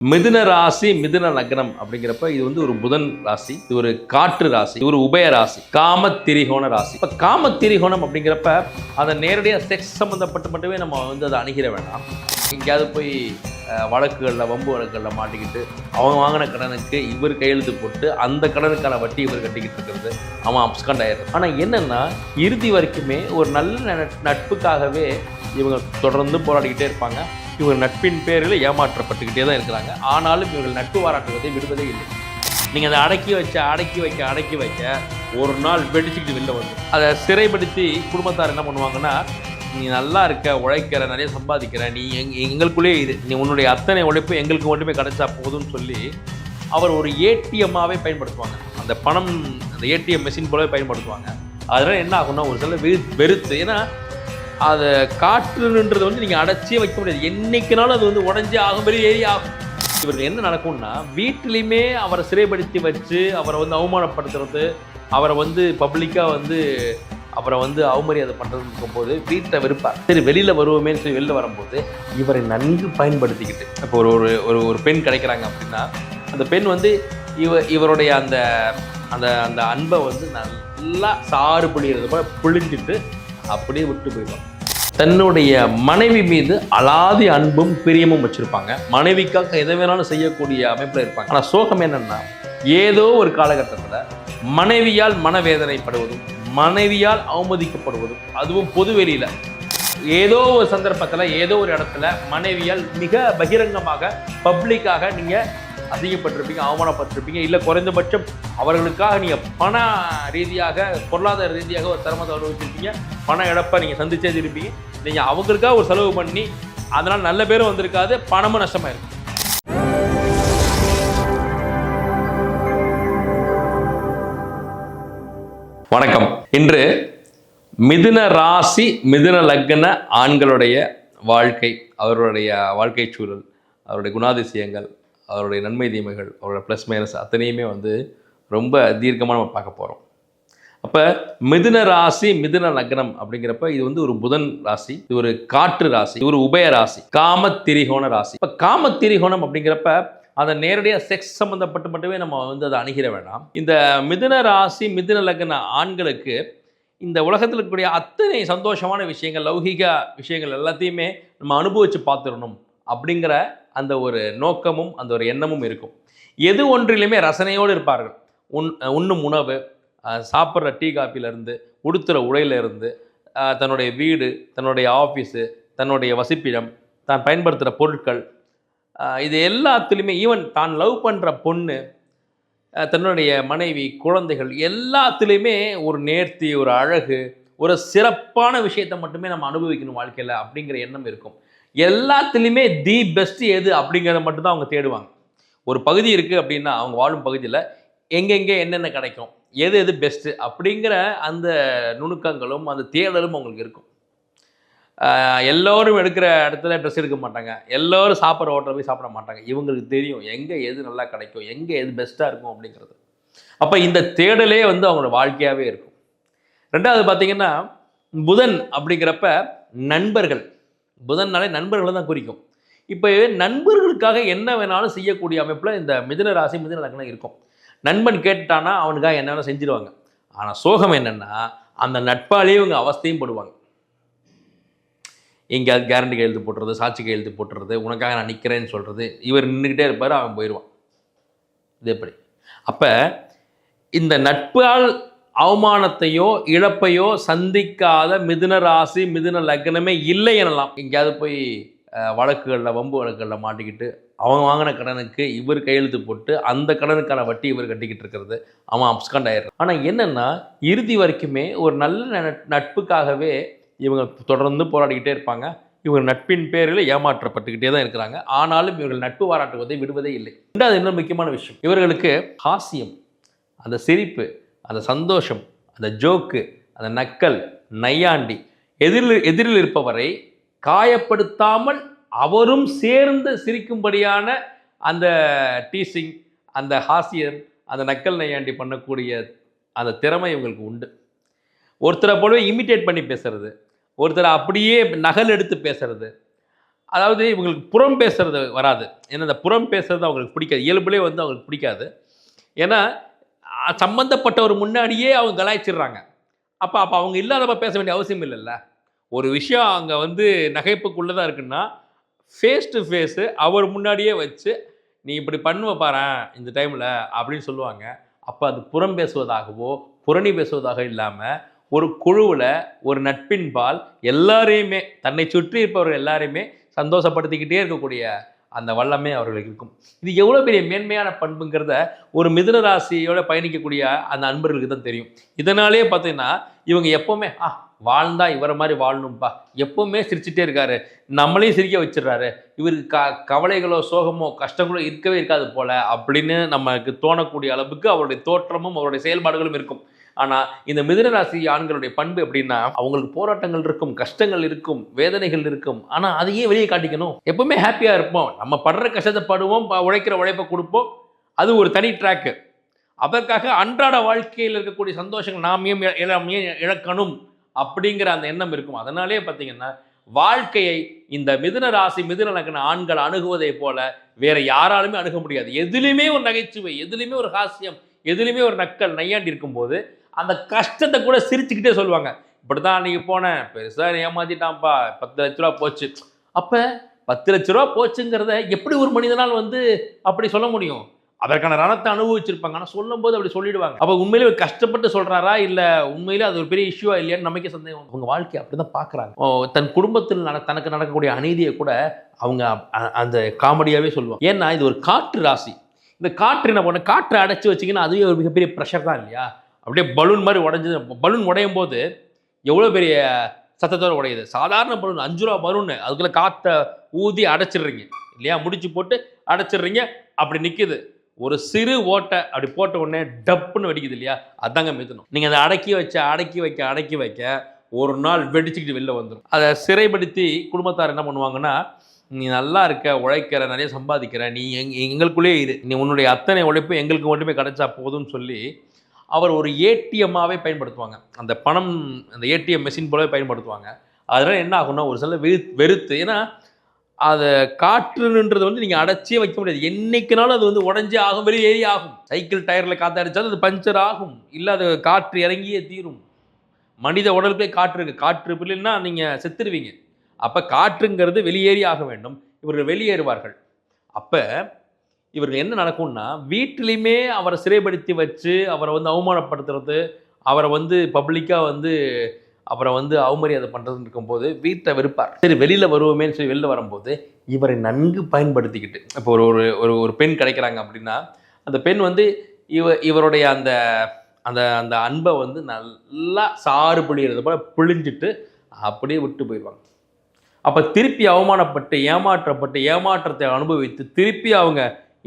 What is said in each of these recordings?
மிதுன ராசி மிதுன லக்னம் அப்படிங்கிறப்ப இது வந்து ஒரு புதன் ராசி இது ஒரு காற்று ராசி இது ஒரு உபய ராசி காம திரிகோண ராசி. இப்போ காம திரிகோணம் அப்படிங்கிறப்ப அதை நேரடியாக செக்ஸ் சம்மந்தப்பட்டு மட்டுமே நம்ம வந்து அதை அணுகிற வேண்டாம் எங்கேயாவது போய் அஹ், வழக்குகளில் வம்பு வழக்குகளில் மாட்டிக்கிட்டு அவன் வாங்கின கடனுக்கு இவர் கையெழுத்து போட்டு அந்த கடனுக்கான வட்டி இவர் கட்டிக்கிட்டு இருக்கிறது அவன் அப்ஸ்கண்ட் ஆயிடுறது ஆனால் என்னென்னா இறுதி வரைக்குமே ஒரு நல்ல நட்- நட்புக்காகவே இவங்க தொடர்ந்து போராடிக்கிட்டே இருப்பாங்க. இவங்க நட்பின் பேரில் ஏமாற்றப்பட்டுக்கிட்டே தான் இருக்கிறாங்க. ஆனாலும் இவர்கள் நட்பு பாராட்டுவதை விடுவதே இல்லை. நீங்கள் அதை அடக்கி வச்ச அடக்கி வைக்க அடக்கி வைக்க ஒரு நாள் வெடிச்சுக்கிட்டு வெளில வந்து அதை சிறைப்படுத்தி குடும்பத்தார் என்ன பண்ணுவாங்கன்னா நீ நல்லா இருக்க உழைக்கிற நிறைய சம்பாதிக்கிற நீ எங் எங்களுக்குள்ளேயே இது நீ உன்னுடைய அத்தனை உழைப்பு எங்களுக்கு மட்டுமே கிடைச்சா போதும்னு சொல்லி அவர் ஒரு ஏடிஎம்மாகவே பயன்படுத்துவாங்க. அந்த பணம் அந்த ஏடிஎம் மெஷின் போலவே பயன்படுத்துவாங்க. அதனால் என்ன ஆகும்னா ஒரு சில வெறு வெறுத்து ஏன்னா அதை காற்றுன்றது வந்து நீங்கள் அடைச்சே வைக்க முடியாது. என்னைக்குனாலும் அது வந்து உடஞ்சி ஆகும் பெரிய ஏறி ஆகும். இவருக்கு என்ன நடக்கும்னா வீட்டிலையுமே அவரை சிறைப்படுத்தி வச்சு அவரை வந்து அவமானப்படுத்துறது அவரை வந்து பப்ளிக்காக வந்து அவரை வந்து அவமரியாதை பண்ணுறது போது வீட்டை வெறுப்பார். சரி வெளியில் வருவோமேன்னு சொல்லி வெளியில் வரும்போது இவரை நன்கு பயன்படுத்திக்கிட்டு இப்போ ஒரு ஒரு ஒரு ஒரு பெண் கிடைக்கிறாங்க அப்படின்னா அந்த பெண் வந்து இவ இவருடைய அந்த அந்த அந்த அன்பை வந்து நல்லா சாறு புளிகிறது போல புழிஞ்சிட்டு அப்படியே விட்டு போயிடுவாங்க. தன்னுடைய மனைவி மீது அலாதி அன்பும் பிரியமும் வச்சிருப்பாங்க. மனைவிக்காக எதை வேணாலும் செய்யக்கூடிய அமைப்பில் இருப்பாங்க. ஆனால் சோகம் என்னன்னா ஏதோ ஒரு காலகட்டத்தில் மனைவியால் மனவேதனைப்படுவதும் மனைவியால் அவமதிக்கப்படுவதும் அதுவும் பொது வெளியில் ஏதோ ஒரு சந்தர்ப்பத்தில் ஏதோ ஒரு இடத்துல மனைவியால் மிக பகிரங்கமாக பப்ளிக்காக நீங்கள் அதிகப்பட்டிருப்பீங்க அவமானப்பட்டிருப்பீங்க இல்லை குறைந்தபட்சம் அவர்களுக்காக நீங்கள் பண ரீதியாக பொருளாதார ரீதியாக ஒரு சிரமத்தை அனுபவிச்சிருப்பீங்க. பண இழப்பை நீங்கள் சந்திச்சே இருப்பீங்க நீங்கள் அவங்களுக்காக ஒரு செலவு பண்ணி அதனால் நல்ல பேரும் வந்திருக்காது பணமும் நஷ்டமாயிருக்கும் வணக்கம். இன்று மிதுன ராசி மிதுன லக்ன ஆண்களுடைய வாழ்க்கை அவர்களுடைய வாழ்க்கை சூழல் அவருடைய குணாதிசயங்கள் அவருடைய நன்மை தீமைகள் அவரோட ப்ளஸ் மைனஸ் அத்தனையுமே வந்து ரொம்ப தீர்க்கமாக நம்ம பார்க்க போகிறோம் அப்போ மிதுன ராசி மிதுன லக்னம் அப்படிங்கிறப்ப இது வந்து ஒரு புதன் ராசி இது ஒரு காற்று ராசி இது ஒரு உபய ராசி காமத்திரிகோண ராசி. இப்போ காமத்திரிகோணம் அப்படிங்கிறப்ப அதை நேரடியாக செக்ஸ் சம்மந்தப்பட்டு மட்டுமே நம்ம வந்து அதை அணுகிற வேண்டாம் இந்த மிதுன ராசி மிதுன லக்ன ஆண்களுக்கு இந்த உலகத்தில் இருக்கக்கூடிய அத்தனை சந்தோஷமான விஷயங்கள் லௌகிக விஷயங்கள் எல்லாத்தையுமே நம்ம அனுபவித்து பார்த்துடணும் அப்படிங்கிற அந்த ஒரு நோக்கமும் அந்த ஒரு எண்ணமும் இருக்கும். எது ஒன்றிலுமே ரசனையோடு இருப்பார்கள். உண் உண்ணும் உணவு சாப்பிட்ற டீ காப்பிலேருந்து உடுத்துகிற உடையிலேருந்து தன்னுடைய வீடு தன்னுடைய ஆஃபீஸு தன்னுடைய வசிப்பிடம் தான் பயன்படுத்துகிற பொருட்கள் இது எல்லாத்துலேயுமே ஈவன் தான் லவ் பண்ணுற பொண்ணு தன்னுடைய மனைவி குழந்தைகள் எல்லாத்துலேயுமே ஒரு நேர்த்தி ஒரு அழகு ஒரு சிறப்பான விஷயத்தை மட்டுமே நம்ம அனுபவிக்கணும் வாழ்க்கையில் அப்படிங்கிற எண்ணம் இருக்கும். எல்லாத்துலேயுமே தி பெஸ்ட் எது அப்படிங்கிறத மட்டும்தான் அவங்க தேடுவாங்க. ஒரு பகுதி இருக்குது அப்படின்னா அவங்க வாழும் பகுதியில் எங்கெங்கே என்னென்ன கிடைக்கும் எது எது பெஸ்ட்டு அப்படிங்கிற அந்த நுணுக்கங்களும் அந்த தேடலும் அவங்களுக்கு இருக்கும். எல்லோரும் எடுக்கிற இடத்துல ட்ரெஸ் எடுக்க மாட்டாங்க. எல்லோரும் சாப்பிட்ற ஹோட்டல் போய் சாப்பிட மாட்டாங்க. இவங்களுக்கு தெரியும் எங்கே எது நல்லா கிடைக்கும் எங்கே எது பெஸ்ட்டாக இருக்கும் அப்படிங்கிறது. அப்போ இந்த தேடலே வந்து அவங்களோட வாழ்க்கையாகவே இருக்கும். ரெண்டாவது பார்த்தீங்கன்னா புதன் அப்படிங்கிறப்ப நண்பர்கள். புதன்னாலே நண்பர்களை தான் குறிக்கும். இப்போ நண்பர்களுக்காக என்ன வேணாலும் செய்யக்கூடிய அமைப்பில் இந்த மிதன ராசி மிதன லக்னம் இருக்கும். நண்பன் கேட்டுட்டானா அவனுக்காக என்ன வேணாலும் செஞ்சிருவாங்க. ஆனால் சோகம் என்னென்னா அந்த நட்பாலேயே இவங்க அவஸ்தையும் படுவாங்க. எங்கேயாவது கேரண்டி கையெழுத்து போட்டுறது சாட்சி கையெழுத்து போட்டுறது உனக்காக நான் நிற்கிறேன்னு சொல்கிறது இவர் நின்றுக்கிட்டே இருப்பார் அவன் போயிடுவான் இது எப்படி? அப்போ இந்த நட்பால் அவமானத்தையோ இழப்பையோ சந்திக்காத மிதுன ராசி மிதுன லக்னமே இல்லை எனலாம். எங்கேயாவது போய் வழக்குகளில் வம்பு வழக்குகளில் மாட்டிக்கிட்டு அவன் வாங்கின கடனுக்கு இவர் கையெழுத்து போட்டு அந்த கடனுக்கான வட்டி இவர் கட்டிக்கிட்டு இருக்கிறது. அவன் அப்ஸ்கண்ட் ஆயிடுறான் ஆனால் என்னென்னா இறுதி வரைக்குமே ஒரு நல்ல நட்- நட்புக்காகவே இவங்க தொடர்ந்து போராடிக்கிட்டே இருப்பாங்க. இவங்க நட்பின் பேரில் ஏமாற்றப்பட்டுக்கிட்டே தான் இருக்கிறாங்க. ஆனாலும் இவர்கள் நட்பு பாராட்டுவதை விடுவதே இல்லை. ரெண்டாவது இன்னொரு முக்கியமான விஷயம். இவர்களுக்கு ஹாஸ்யம் அந்த சிரிப்பு அந்த சந்தோஷம் அந்த ஜோக்கு அந்த நக்கல் நையாண்டி எதிரில் எதிரில் இருப்பவரை காயப்படுத்தாமல் அவரும் சேர்ந்து சிரிக்கும்படியான அந்த டீசிங் அந்த ஹாசியம் அந்த நக்கல் நையாண்டி பண்ணக்கூடிய அந்த திறமை இவங்களுக்கு உண்டு. ஒருத்தரை போலவே இமிட்டேட் பண்ணி பேசுறது ஒருத்தரை அப்படியே நகல் எடுத்து பேசுறது. அதாவது இவங்களுக்கு புறம் பேசுறது வராது. ஏன்னா இந்த புறம் பேசுறது அவங்களுக்கு பிடிக்காது. இயல்புலேயே வந்து அவங்களுக்கு பிடிக்காது. ஏன்னா சம்மந்தப்பட்டவர் சம்பந்தப்பட்டவர் முன்னாடியே அவங்க கலாய்ச்சிடுறாங்க. அப்போ அப்போ அவங்க இல்லாதப்ப பேச வேண்டிய அவசியம் இல்லைல்ல? ஒரு விஷயம் அங்கே வந்து நகைப்புக்குள்ளே தான் இருக்குன்னா ஃபேஸ் டு ஃபேஸு அவர் முன்னாடியே வச்சு நீ இப்படி பண்ணுவ பாரு இந்த டைமில் அப்படின்னு சொல்லுவாங்க. அப்போ அது புறம் பேசுவதாகவோ புரணி பேசுவதாக இல்லாமல் ஒரு குழுவில் ஒரு நட்பின்பால் எல்லாரையுமே தன்னை சுற்றி இருப்பவர்கள் எல்லாரையுமே சந்தோஷப்படுத்திக்கிட்டே இருக்கக்கூடிய அந்த வல்லமே அவர்களுக்கு இருக்கும். இது எவ்வளோ பெரிய மேன்மையான பண்புங்கிறத ஒரு மிதுன ராசியோட பயணிக்கக்கூடிய அந்த அன்பர்களுக்கு தான் தெரியும். இதனாலே பார்த்தீங்கன்னா இவங்க எப்போவுமே ஆ வாழ்ந்தா இவரை மாதிரி வாழணும்ப்பா எப்போவுமே சிரிச்சுட்டே இருக்காரு. நம்மளையும் சிரிக்க வச்சிடுறாரு. இவருக்கு க கவலைகளோ சோகமோ கஷ்டங்களோ இருக்கவே இருக்காது போல அப்படின்னு நமக்கு தோணக்கூடிய அளவுக்கு அவருடைய தோற்றமும் அவருடைய செயல்பாடுகளும் இருக்கும். ஆனால் இந்த மிதுன ராசி ஆண்களுடைய பண்பு எப்படின்னா அவங்களுக்கு போராட்டங்கள் இருக்கும் கஷ்டங்கள் இருக்கும் வேதனைகள் இருக்கும். ஆனால் அதையே வெளியே காட்டிக்கணும். எப்பவுமே ஹாப்பியாக இருப்போம். நம்ம படுற கஷ்டத்தை படுவோம் உழைக்கிற உழைப்பை கொடுப்போம். அது ஒரு தனி ட்ராக்கு அதற்காக அன்றாட வாழ்க்கையில் இருக்கக்கூடிய சந்தோஷங்கள் நாமையும் ஏன் இழக்கணும் அப்படிங்கிற அந்த எண்ணம் இருக்கும். அதனாலே பார்த்தீங்கன்னா வாழ்க்கையை இந்த மிதுன ராசி மிதுன லக்ன ஆண்கள் அணுகுவதை போல வேற யாராலுமே அணுக முடியாது. எதுலையுமே ஒரு நகைச்சுவை எதுலையுமே ஒரு ஹாஸ்யம் எதுலேயுமே ஒரு நக்கல் நையாண்டி இருக்கும்போது அந்த கஷ்டத்தை கூட சிரிச்சுக்கிட்டே சொல்லுவாங்க. இப்படி தான் அன்றைக்கி போனேன் பெருசாக ஏமாத்திட்டான்ப்பா. பத்து லட்ச ரூபா போச்சு. அப்போ பத்து லட்ச ரூபா போச்சுங்கிறத எப்படி ஒரு மனிதனால் வந்து அப்படி சொல்ல முடியும்? அதற்கான ரணத்தை அனுபவிச்சிருப்பாங்க. ஆனால் சொல்லும்போது அப்படி சொல்லிடுவாங்க. அப்போ உண்மையிலே கஷ்டப்பட்டு சொல்கிறாரா இல்லை உண்மையிலே அது ஒரு பெரிய இஷ்யூவா இல்லையான்னு நமக்கே சந்தேகம். அவங்க வாழ்க்கையை அப்படி தான் பார்க்குறாங்க தன் குடும்பத்தில் நட தனக்கு நடக்கக்கூடிய அநீதியை கூட அவங்க அந்த காமெடியாகவே சொல்லுவாங்க. ஏன்னா இது ஒரு காற்று ராசி. இந்த காற்று என்ன பண்ண காற்றை அடைச்சி வச்சிங்கன்னா அதுவே ஒரு மிகப்பெரிய ப்ரெஷர் தான் இல்லையா? அப்படியே பலூன் மாதிரி உடஞ்சது. பலூன் உடையும் போது எவ்வளோ பெரிய சத்தத்தோடு உடையுது? சாதாரண பலூன் அஞ்சு ரூபா பலூன் அதுக்குள்ள காற்றை ஊதி அடைச்சிடுறீங்க. இல்லையா? முடிச்சு போட்டு அடைச்சிடுறீங்க. அப்படி நிற்குது ஒரு சிறு ஓட்டை அப்படி போட்ட உடனே டப்புன்னு வெடிக்குது இல்லையா? அதாங்க மிதணும். நீங்கள் அதை அடக்கி வச்ச அடக்கி வைக்க அடக்கி வைக்க ஒரு நாள் வெடிச்சுக்கிட்டு வெளில வந்துடும் அதை சிறைப்படுத்தி குடும்பத்தார் என்ன பண்ணுவாங்கன்னா நீ நல்லா இருக்க உழைக்கிற நிறைய சம்பாதிக்கிற நீ எங் எங்களுக்குள்ளேயே இரு. நீ உன்னுடைய அத்தனை உழைப்பு எங்களுக்கு மட்டுமே கிடைச்சா போதும்னு சொல்லி அவர் ஒரு ஏடிஎம்மாகவே பயன்படுத்துவாங்க. அந்த பணம் அந்த ஏடிஎம் மெஷின் போலவே பயன்படுத்துவாங்க. அதனால் என்ன ஆகும்னா ஒரு சில வெறு வெறுத்து ஏன்னா அதை காற்றுன்றது வந்து நீங்கள் அடைச்சே வைக்க முடியாது. என்றைக்குனாலும் அது வந்து உடஞ்சே ஆகும் வெளியேறி ஆகும். சைக்கிள் டயரில் காற்று அடித்தாலும் அது பஞ்சர் ஆகும். இல்லை அது காற்று இறங்கியே தீரும். மனித உடலுக்குள்ளே காற்று இருக்குது காற்று இல்லைன்னா நீங்கள் செத்துருவீங்க. அப்போ காற்றுங்கிறது வெளியேறி ஆக வேண்டும். இவர்கள் வெளியேறுவார்கள். அப்போ இவர்கள் என்ன நடக்கும்னா வீட்டிலையுமே அவரை சிறைப்படுத்தி வச்சு அவரை வந்து அவமானப்படுத்துறது அவரை வந்து பப்ளிக்காக வந்து அவரை வந்து அவமரியாதை பண்ணுறதுன்னு இருக்கும்போது வீட்டை வெறுப்பார். சரி வெளியில் வருவோமேன்னு சொல்லி வெளியில் வரும்போது இவரை நன்கு பயன்படுத்திக்கிட்டு இப்போ ஒரு ஒரு ஒரு ஒரு பெண் கிடைக்கிறாங்க அப்படின்னா அந்த பெண் வந்து இவ இவருடைய அந்த அந்த அந்த அன்பை வந்து நல்லா சாறு பிழிகிறது போல் பிழிஞ்சிட்டு அப்படியே விட்டு போயிடுவாங்க. அப்போ திருப்பி அவமானப்பட்டு ஏமாற்றப்பட்டு ஏமாற்றத்தை அனுபவித்து திருப்பி அவங்க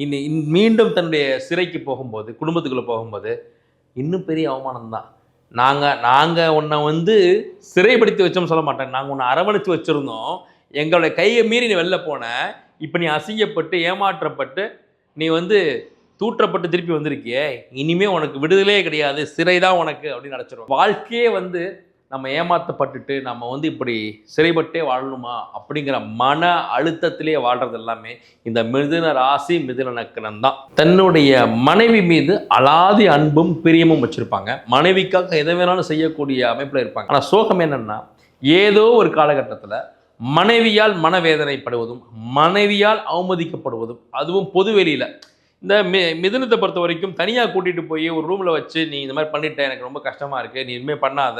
இனி மீண்டும் தன்னுடைய சிறைக்கு போகும்போது குடும்பத்துக்குள்ளே போகும்போது இன்னும் பெரிய அவமானம் தான். நாங்கள் நாங்கள் உன்னை வந்து சிறைப்படுத்தி வச்சோம்னு சொல்ல மாட்டேன். நாங்கள் உன்னை அரவணைச்சு வச்சுருந்தோம். எங்களுடைய கையை மீறி நீ வெளில போன. இப்போ நீ அசிங்கப்பட்டு ஏமாற்றப்பட்டு நீ வந்து தூற்றப்பட்டு திருப்பி வந்திருக்கியே இனிமே உனக்கு விடுதலே கிடையாது சிறை தான் உனக்கு அப்படின்னு நினச்சிரும் வாழ்க்கையே வந்து நம்ம ஏமாற்றப்பட்டுட்டு நம்ம வந்து இப்படி சிறைப்பட்டே வாழணுமா அப்படிங்கிற மன அழுத்தத்திலே வாழ்றது எல்லாமே இந்த மிதுன ராசி மிதுன நக்கணம் தான். தன்னுடைய மனைவி மீது அலாதி அன்பும் பிரியமும் வச்சிருப்பாங்க. மனைவிக்காக எதை வேணாலும் செய்யக்கூடிய அமைப்பில் இருப்பாங்க. ஆனால் சோகம் என்னன்னா ஏதோ ஒரு காலகட்டத்தில் மனைவியால் மனவேதனைப்படுவதும் மனைவியால் அவமதிக்கப்படுவதும் அதுவும் பொதுவெளியில் இந்த மி மிதுனத்தை பொறுத்த வரைக்கும் தனியாக கூட்டிகிட்டு போய் ஒரு ரூமில் வச்சு நீ இந்த மாதிரி பண்ணிட்டேன். எனக்கு ரொம்ப கஷ்டமாக இருக்குது நீ இனிமேல் பண்ணாத.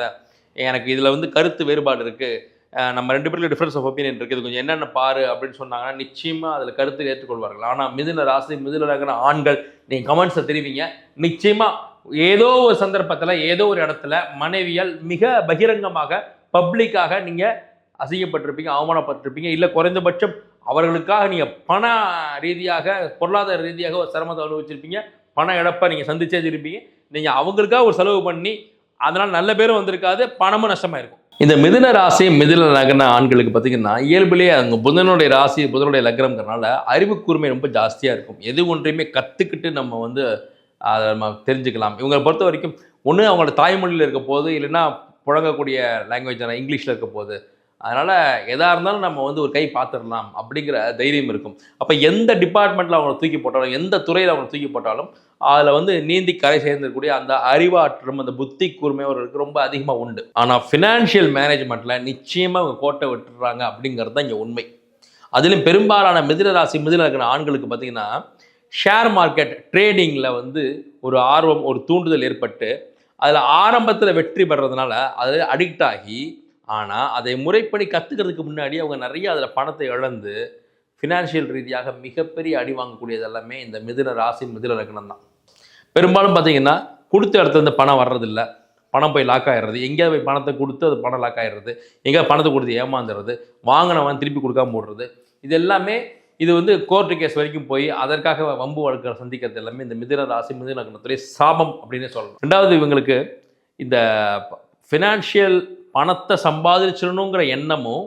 எனக்கு இதில் வந்து கருத்து வேறுபாடு இருக்குது நம்ம ரெண்டு பேருக்கு டிஃப்ரென்ஸ் ஆஃப் ஒப்பீனியன் இருக்குது இது கொஞ்சம் என்னென்ன பாரு அப்படின்னு சொன்னாங்கன்னா நிச்சயமாக அதில் கருத்து ஏற்றுக்கொள்வார்கள். ஆனால் மிதுன ராசி மிதுன ரகன ஆண்கள் நீங்கள் கமெண்ட்ஸை தெரிவிங்க. நிச்சயமாக ஏதோ ஒரு சந்தர்ப்பத்தில் ஏதோ ஒரு இடத்துல மனைவியால் மிக பகிரங்கமாக பப்ளிக்காக நீங்கள் அசிங்கப்பட்டிருப்பீங்க அவமானப்பட்டிருப்பீங்க இல்லை குறைந்தபட்சம் அவர்களுக்காக நீங்கள் பண ரீதியாக பொருளாதார ரீதியாக ஒரு சிரமத்தை அனுபவிச்சிருப்பீங்க. பண இழப்பை நீங்கள் சந்திச்சே இருப்பீங்க நீங்கள் அவங்களுக்காக ஒரு செலவு பண்ணி அதனால் நல்ல பேரும் வந்திருக்காது பணமும் நஷ்டமாக இருக்கும் இந்த மிதுன ராசி மிதுன லக்ன ஆண்களுக்கு பார்த்தீங்கன்னா இயல்பிலேயே அவங்க புதனுடைய ராசி புதனுடைய லக்னம்ங்கிறனால அறிவு கூர்மை ரொம்ப ஜாஸ்தியாக இருக்கும். எது ஒன்றையுமே கற்றுக்கிட்டு நம்ம வந்து அதை நம்ம தெரிஞ்சுக்கலாம். இவங்களை பொறுத்த வரைக்கும் ஒன்று அவங்களோட தாய்மொழியில் இருக்க போது இல்லைன்னா புழங்கக்கூடிய லாங்குவேஜான இங்கிலீஷில் இருக்க போது அதனால் எதாக இருந்தாலும் நம்ம வந்து ஒரு கை பார்த்துடலாம் அப்படிங்கிற தைரியம் இருக்கும். அப்போ எந்த டிபார்ட்மெண்ட்டில் அவங்களை தூக்கி போட்டாலும் எந்த துறையில் அவங்களை தூக்கி போட்டாலும் அதில் வந்து நீந்தி கரை சேர்ந்திருக்கக்கூடிய அந்த அறிவாற்றும் அந்த புத்தி கூர்மை அவர்களுக்கு ரொம்ப அதிகமாக உண்டு. ஆனால் ஃபினான்ஷியல் மேனேஜ்மெண்ட்டில் நிச்சயமாக அவங்க கோட்டை விட்டுறாங்க அப்படிங்கிறது தான் இங்கே உண்மை. அதிலும் பெரும்பாலான மிதுன ராசி மிதில இருக்கிற ஆண்களுக்கு பார்த்தீங்கன்னா ஷேர் மார்க்கெட் ட்ரேடிங்கில் வந்து ஒரு ஆர்வம் ஒரு தூண்டுதல் ஏற்பட்டு அதில் ஆரம்பத்தில் வெற்றி பெறதுனால அது அடிக்ட் ஆகி ஆனால் அதை முறைப்படி கற்றுக்கிறதுக்கு முன்னாடி அவங்க நிறைய அதில் பணத்தை இழந்து ஃபினான்ஷியல் ரீதியாக மிகப்பெரிய அடி வாங்கக்கூடியது எல்லாமே இந்த மிதுன ராசி மிதுன லக்னம் தான். பெரும்பாலும் பார்த்தீங்கன்னா கொடுத்த இடத்துல இருந்து பணம் வர்றதில்ல. பணம் போய் லாக் ஆகிடுறது எங்கேயாவது போய் பணத்தை கொடுத்து அது பணம் லாக் ஆகிடுறது எங்கேயாவது பணத்தை கொடுத்து ஏமாந்துடுறது. வாங்கினவன் திருப்பி கொடுக்காம போடுறது இது எல்லாமே இது வந்து கோர்ட்டு கேஸ் வரைக்கும் போய் அதற்காக வம்பு வழக்குகளை சந்திக்கிறது எல்லாமே இந்த மிதுன ராசி மிதுன லக்னத்துடைய சாபம் அப்படின்னே சொல்லணும் ரெண்டாவது இவங்களுக்கு இந்த ஃபினான்ஷியல் பணத்தை சம்பாதிச்சிடணுங்கிற எண்ணமும்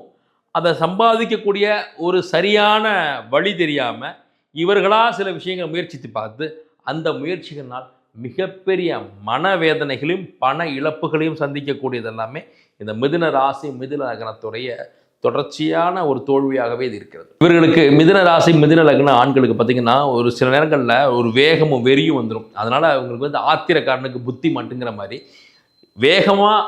அதை சம்பாதிக்கக்கூடிய ஒரு சரியான வழி தெரியாமல் இவர்களாக சில விஷயங்களை முயற்சித்து பார்த்து அந்த முயற்சிகளினால் மிகப்பெரிய மனவேதனைகளையும் பண இழப்புகளையும் சந்திக்கக்கூடியது எல்லாமே இந்த மிதுன ராசி மிதுன லக்னத்துடைய தொடர்ச்சியான ஒரு தோல்வியாகவே இது இருக்கிறது. இவர்களுக்கு மிதுன ராசி மிதுன லக்ன ஆண்களுக்கு பார்த்தீங்கன்னா ஒரு சில நேரங்களில் ஒரு வேகமும் வெறியும் வந்துடும் அதனால் அவங்களுக்கு வந்து ஆத்திரக்காரனுக்கு புத்தி மட்டுங்கிற மாதிரி வேகமாக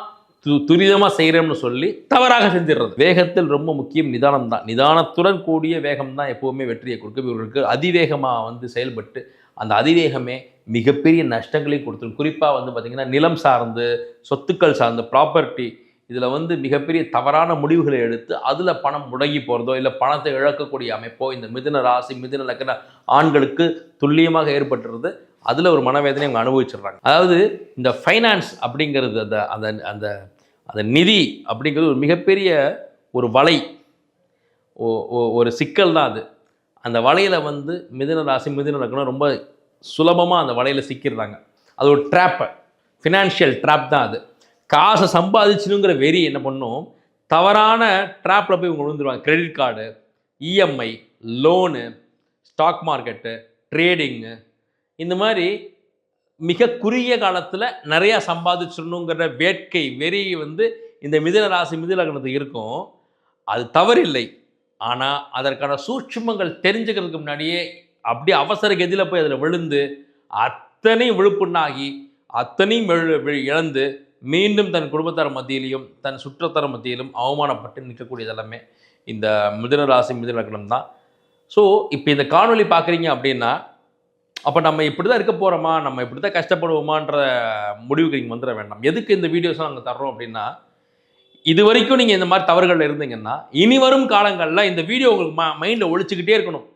து துரிதமாக செய்கிறோம்னு சொல்லி தவறாக செஞ்சிடுறது வேகத்தில் ரொம்ப முக்கியம் நிதானம் தான் நிதானத்துடன் கூடிய வேகம் தான் எப்போவுமே வெற்றியை கொடுக்கும். இவர்களுக்கு அதிவேகமாக வந்து செயல்பட்டு அந்த அதிவேகமே மிகப்பெரிய நஷ்டங்களையும் கொடுத்துரும். குறிப்பாக வந்து பார்த்திங்கன்னா நிலம் சார்ந்து சொத்துக்கள் சார்ந்து ப்ராப்பர்ட்டி இதில் வந்து மிகப்பெரிய தவறான முடிவுகளை எடுத்து அதில் பணம் முடங்கி போகிறதோ இல்லை பணத்தை இழக்கக்கூடிய அமைப்போ இந்த மிதுன ராசி மிதுன லக்கண ஆண்களுக்கு துல்லியமாக ஏற்பட்டுறது அதில் ஒரு மனவேதனை அவங்க அனுபவிச்சிடுறாங்க. அதாவது இந்த ஃபைனான்ஸ் அப்படிங்கிறது அந்த அந்த அந்த அந்த நிதி அப்படிங்கிறது ஒரு மிகப்பெரிய ஒரு வலை. ஒரு சிக்கல் தான் அது. அந்த வலையில் வந்து மிதுன ராசி மிதுன லக்கணம் ரொம்ப சுலபமாக அந்த வலையில் சிக்கிடுறாங்க. அது ஒரு ட்ராப்பு ஃபினான்ஷியல் ட்ராப் தான் அது. காசை சம்பாதிச்சணுங்கிற வெறி என்ன பண்ணும்? தவறான ட்ராப்பில் போய் இவங்க விழுந்துருவாங்க. Credit card EMI loan stock market trading இந்த மாதிரி மிக குறுகிய காலத்தில் நிறையா சம்பாதிச்சிடணுங்கிற வேட்கை வெறி வந்து இந்த மிதுன ராசி மிதிலகணத்துக்கு இருக்கும். அது தவறில்லை. ஆனால் அதற்கான சூட்சுமங்கள் தெரிஞ்சுக்கிறதுக்கு முன்னாடியே அப்படியே அவசர கதியில் போய் அதில் விழுந்து அத்தனையும் விழுப்புண்ணாகி அத்தனையும் விழு- இழந்து மீண்டும் தன் குடும்பத்தார் மத்தியிலையும் தன் சுற்றத்தார் மத்தியிலும் அவமானப்பட்டு நிற்கக்கூடியது எல்லாமே இந்த மிதுன ராசி மிதுன லக்னம் தான். ஸோ இப்போ இந்த காணொலி பார்க்குறீங்க அப்படின்னா அப்போ நம்ம இப்படி தான் இருக்க போகிறோமா நம்ம இப்படி தான் கஷ்டப்படுவோமான்ற முடிவுக்கு நீங்கள் வந்துட வேண்டாம். எதுக்கு இந்த வீடியோஸ் நாங்கள் தர்றோம் அப்படின்னா இது வரைக்கும் நீங்கள் இந்த மாதிரி தவறுகள் இருந்தீங்கன்னா இனி வரும் காலங்களில் இந்த வீடியோ உங்களுக்கு ம மைண்டில் ஒழிச்சுக்கிட்டே இருக்கணும்.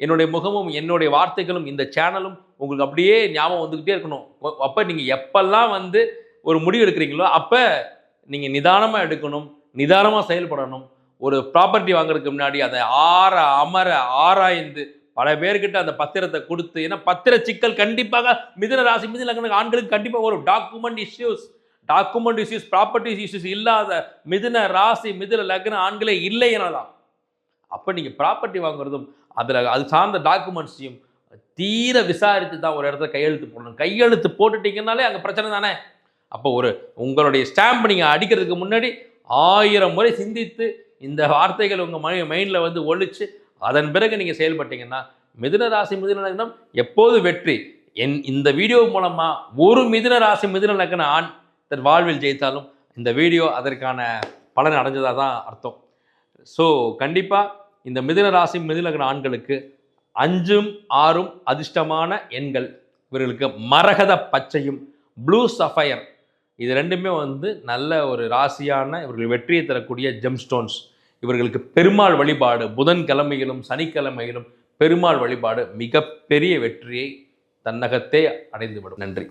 என்னுடைய முகமும் என்னுடைய வார்த்தைகளும் இந்த சேனலும் உங்களுக்கு அப்படியே ஞாபகம் வந்துக்கிட்டே இருக்கணும். அப்போ நீங்கள் எப்பெல்லாம் வந்து ஒரு முடிவு எடுக்கிறீங்களோ அப்போ நீங்கள் நிதானமாக எடுக்கணும் நிதானமாக செயல்படணும். ஒரு ப்ராப்பர்ட்டி வாங்குறதுக்கு முன்னாடி அதை ஆற அமர ஆராய்ந்து பல பேர்கிட்ட அந்த பத்திரத்தை கொடுத்து ஏன்னா பத்திர சிக்கல் கண்டிப்பாக மிதன ராசி மிதன லக்ன ஆண்களுக்கு கண்டிப்பாக வரும். Document issues document issues property issues இல்லாத மிதுன ராசி மிதுன லக்ன ஆண்களே இல்லை எனலாம். அப்போ நீங்கள் ப்ராப்பர்ட்டி வாங்குறதும் அதில் அது சார்ந்த டாக்குமெண்ட்ஸையும் தீர விசாரித்து தான் ஒரு இடத்துல கையெழுத்து போடணும். கையெழுத்து போட்டுட்டீங்கன்னாலே அங்கே பிரச்சனை தானே? அப்போ ஒரு உங்களுடைய ஸ்டாம்ப் நீங்கள் அடிக்கிறதுக்கு முன்னாடி ஆயிரம் முறை சிந்தித்து இந்த வார்த்தைகள் உங்கள் மை மைண்டில் வந்து ஒழிச்சு அதன் பிறகு நீங்கள் செயல்பட்டீங்கன்னா மிதுன ராசி மிதுன லக்னம் எப்போது வெற்றி? என் இந்த வீடியோ மூலமாக ஒரு மிதுன ராசி மிதுன லக்ன ஆண் தன் வாழ்வில் ஜெயித்தாலும் இந்த வீடியோ அதற்கான பலன் அடைஞ்சதாக தான் அர்த்தம். ஸோ கண்டிப்பாக இந்த மிதுன ராசி மிதுன லக்ன ஆண்களுக்கு அஞ்சும் ஆறும் அதிர்ஷ்டமான எண்கள். இவர்களுக்கு மரகத பச்சையும் ப்ளூ சஃபயர் இது ரெண்டுமே வந்து நல்ல ஒரு ராசியான இவர்கள் வெற்றியை தரக்கூடிய ஜெம்ஸ்டோன்ஸ் இவர்களுக்கு பெருமாள் வழிபாடு புதன்கிழமையிலும் சனிக்கிழமையிலும் பெருமாள் வழிபாடு மிகப்பெரிய வெற்றியை தன்னகத்தே அடைந்துவிடும். நன்றி.